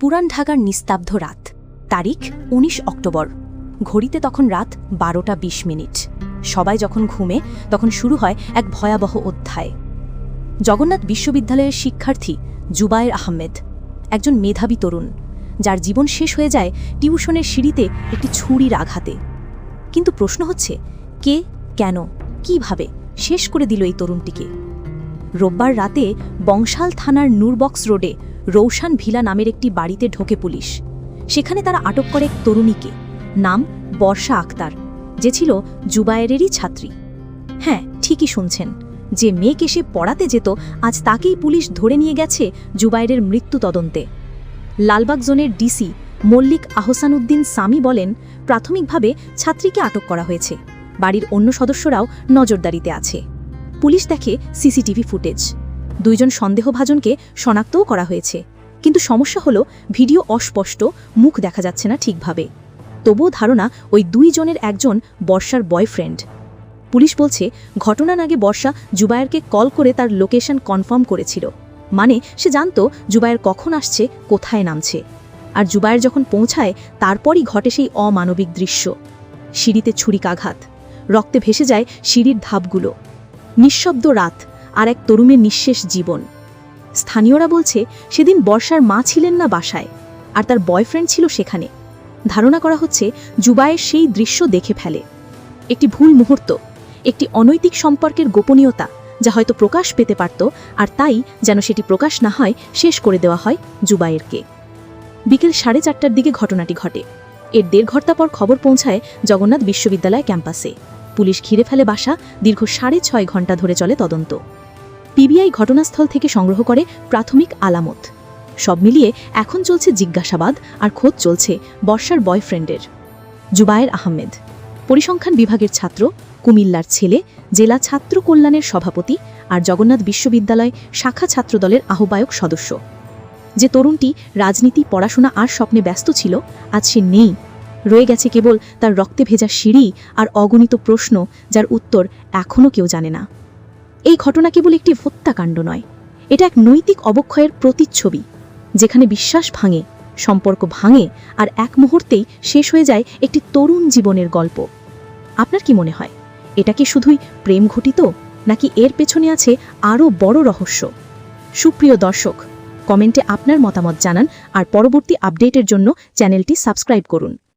পুরান ঢাকার নিস্তাব্ধ রাত। তারিখ ১৯ অক্টোবর। ঘড়িতে তখন রাত বারোটা বিশ মিনিট। সবাই যখন ঘুমে, তখন শুরু হয় এক ভয়াবহ অধ্যায়। জগন্নাথ বিশ্ববিদ্যালয়ের শিক্ষার্থী জুবায়ের আহমেদ, একজন মেধাবী তরুণ, যার জীবন শেষ হয়ে যায় টিউশনের সিঁড়িতে একটি ছুরির আঘাতে। কিন্তু প্রশ্ন হচ্ছে, কে, কেন, কীভাবে শেষ করে দিল এই তরুণটিকে? রোববার রাতে বংশাল থানার নূরবক্স রোডে রৌশান ভিলা নামের একটি বাড়িতে ঢোকে পুলিশ। সেখানে তারা আটক করে এক তরুণীকে। নাম বর্ষা আক্তার, যে ছিল জুবায়েরেরই ছাত্রী। হ্যাঁ ঠিকই শুনছেন। যে মেয়েকে সে পড়াতে যেত, আজ তাকেই পুলিশ ধরে নিয়ে গেছে জুবায়েরের মৃত্যু তদন্তে। লালবাগ জোনের ডিসি মল্লিক আহসানুদ্দিন সামি বলেন, প্রাথমিকভাবে ছাত্রীকে আটক করা হয়েছে। বাড়ির অন্য সদস্যরাও নজরদারিতে আছে। পুলিশ দেখে সিসিটিভি ফুটেজ। দুইজন সন্দেহভাজনকে শনাক্তও করা হয়েছে। কিন্তু সমস্যা হলো, ভিডিও অস্পষ্ট, মুখ দেখা যাচ্ছে না ঠিকভাবে। তবুও ধারণা ওই দুইজনের একজন বর্ষার বয়ফ্রেন্ড। পুলিশ বলছে, ঘটনার আগে বর্ষা জুবায়েরকে কল করে তার লোকেশন কনফার্ম করেছিল। মানে সে জানত জুবায়ের কখন আসছে, কোথায় নামছে। আর জুবায়ের যখন পৌঁছায়, তারপরই ঘটে সেই অমানবিক দৃশ্য। সিঁড়িতে ছুরিকাঘাত। রক্তে ভেসে যায় সিঁড়ির ধাপগুলো। নিঃশব্দ রাত। আর এক তরুণের নিঃশেষ জীবন। স্থানীয়রা বলছে, সেদিন বর্ষার মা ছিলেন না বাসায়, আর তার বয়ফ্রেন্ড ছিল সেখানে। ধারণা করা হচ্ছে জুবায়ের সেই দৃশ্য দেখে ফেলে। একটি ভুল মুহূর্ত, একটি অনৈতিক সম্পর্কের গোপনীয়তা, যা হয়তো প্রকাশ পেতে পারত, আর তাই যেন সেটি প্রকাশ না হয়, শেষ করে দেওয়া হয় জুবায়েরকে বিকেল সাড়ে চারটার দিকে ঘটনাটি ঘটে। এর দেড় ঘণ্টা পর খবর পৌঁছায় জগন্নাথ বিশ্ববিদ্যালয় ক্যাম্পাসে। পুলিশ ঘিরে ফেলে বাসা, দীর্ঘ সাড়ে ছয় ঘণ্টা ধরে চলে তদন্ত। পিবিআই ঘটনাস্থল থেকে সংগ্রহ করে প্রাথমিক আলামত। সব মিলিয়ে এখন চলছে জিজ্ঞাসাবাদ আর খোঁজ চলছে বর্ষার বয়ফ্রেন্ডের। জুবায়ের আহমেদ, পরিসংখ্যান বিভাগের ছাত্র, কুমিল্লার ছেলে, জেলা ছাত্র কল্যাণের সভাপতি আর জগন্নাথ বিশ্ববিদ্যালয় শাখা ছাত্রদলের আহ্বায়ক সদস্য। যে তরুণটি রাজনীতি, পড়াশোনা আর স্বপ্নে ব্যস্ত ছিল, আজ সে নেই। রয়ে গেছে কেবল তার রক্তে ভেজা সিঁড়ি আর অগণিত প্রশ্ন, যার উত্তর এখনও কেউ জানে না। এই ঘটনা কেবল একটি হত্যাকাণ্ড নয়, এটা এক নৈতিক অবক্ষয়ের প্রতিচ্ছবি, যেখানে বিশ্বাস ভাঙে, সম্পর্ক ভাঙে আর এক মুহূর্তেই শেষ হয়ে যায় একটি তরুণ জীবনের গল্প। আপনার কি মনে হয়, এটা কি শুধুই প্রেম ঘটিত, নাকি এর পেছনে আছে আরও বড় রহস্য? সুপ্রিয় দর্শক, কমেন্টে আপনার মতামত জানান আর পরবর্তী আপডেটের জন্য চ্যানেলটি সাবস্ক্রাইব করুন।